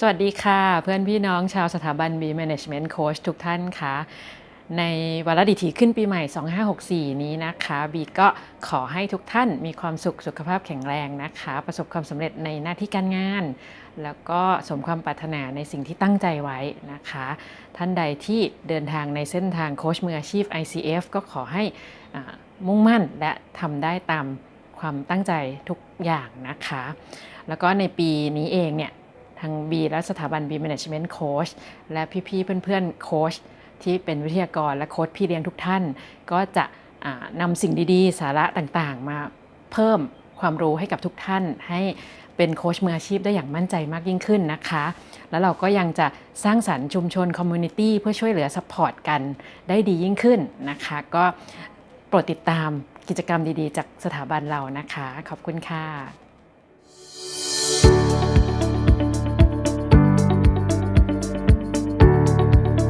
สวัสดีค่ะ เพื่อนพี่น้องชาวสถาบัน B Management Coach ทุกท่านค่ะ ในวาระดิถีขึ้นปีใหม่ 2564 นี้นะคะ บีก็ขอให้ทุกท่านมีความสุขสุขภาพแข็งแรงนะคะ ประสบความสำเร็จในหน้าที่การงาน แล้วก็สมความปรารถนาในสิ่งที่ตั้งใจไว้นะคะ ท่านใดที่เดินทางในเส้นทางโค้ชมืออาชีพ ICF ก็ขอให้มุ่งมั่นและทำได้ตามความตั้งใจทุกอย่างนะคะ แล้วก็ในปีนี้เองเนี่ย ทาง B และสถาบัน B Management Coach และพี่ๆเพื่อนๆโค้ชที่เป็นวิทยากรและโค้ชพี่เลี้ยงทุกท่าน ก็จะนำสิ่งดีๆ สาระต่างๆ มาเพิ่มความรู้ให้กับทุกท่าน ให้เป็นโค้ชมืออาชีพได้อย่างมั่นใจมากยิ่งขึ้นนะคะ แล้วเราก็ยังจะสร้างสรรค์ชุมชนคอมมูนิตี้เพื่อช่วยเหลือสปอร์ตกันได้ดียิ่งขึ้นนะคะ ก็โปรดติดตามกิจกรรมดีๆ จากสถาบันเรานะคะ ขอบคุณค่ะ